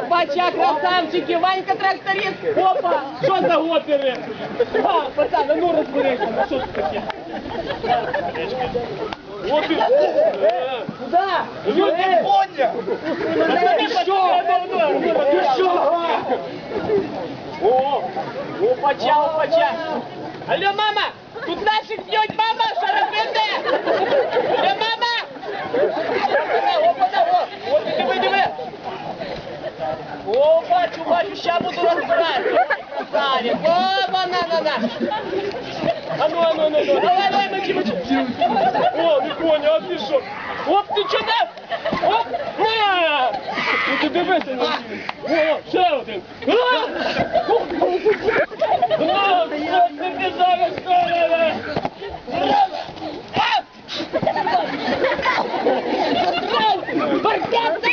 Опача, красавчики, Ванька тракторист. Опа, що за опери? А, пацан, а ну розберися, ну що це таке? Е, Куда? Люди, Бодя! Ти що? Ти що? О, опача, опача. Алло, мама, тут наших б'ють, мама, що О, бачу, бачу, ща буду розбирати. Красаві. О, банана. Ану, ану, ану, ану. Давай, давай, мочи, мочи. О, не коня, а ти що? Оп, ти чо дав? Оп, на! Ну ти дивися на. О, ще один. А! О, що ти ти зараз колеве? Браво! Браво! Браво! Браво!